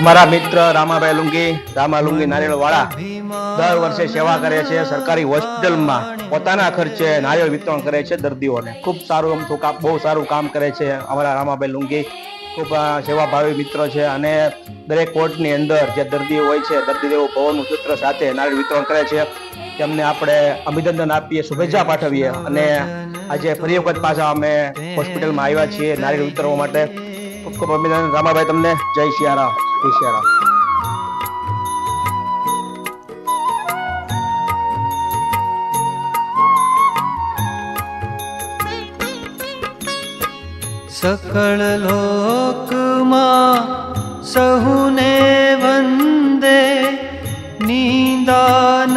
અમારા મિત્ર રામાભાઈ લુંગી, રામા લુંગી નારિયેળ વાળા દર વર્ષે સેવા કરે છે સરકારી હોસ્પિટલમાં. પોતાના ખર્ચે નારિયેળ વિતરણ કરે છે દર્દીઓને. ખૂબ સારું કામ બહુ સારું કામ કરે છે અમારા રામાભાઈ લુંગી. ખૂબ સેવાભાવી મિત્ર છે અને દરેક કોર્ટની અંદર જે દર્દીઓ હોય છે, દર્દીદેવો ભવનનું સૂત્ર સાથે નારિયેળ વિતરણ કરે છે. તેમને આપણે અભિનંદન આપીએ, શુભેચ્છા પાઠવીએ અને આજે ફરી વખત પાછા અમે હોસ્પિટલમાં આવ્યા છીએ નારિયેળ વિતરવા માટે. ખૂબ ખૂબ અભિનંદન રામાભાઈ તમને. જય સિયારામ જય સિયારામ સકળ લોકમાં સહુને વંદે નિંદા ન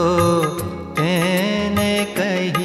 कहीं